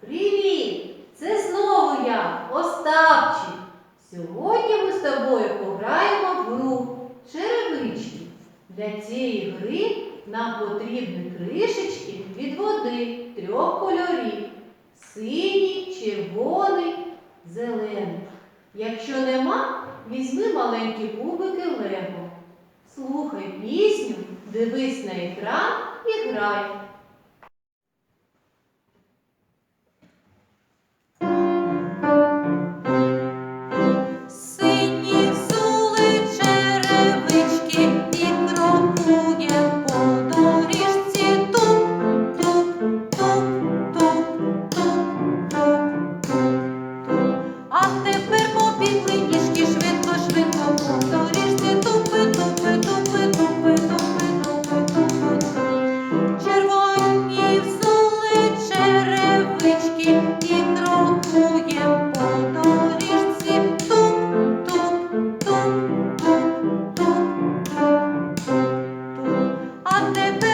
Привіт! Це знову я, Остапчик. Сьогодні ми з тобою пограємо в гру черевички. Для цієї гри нам потрібні кришечки від води трьох кольорів: синій, червоний, зелений. Якщо нема, візьми маленькі кубики Лего. Слухай пісню, дивись на екран і грай. пасічки і крокуєм по доріжці. Туп-туп-туп-туп-туп-туп-туп. А тепер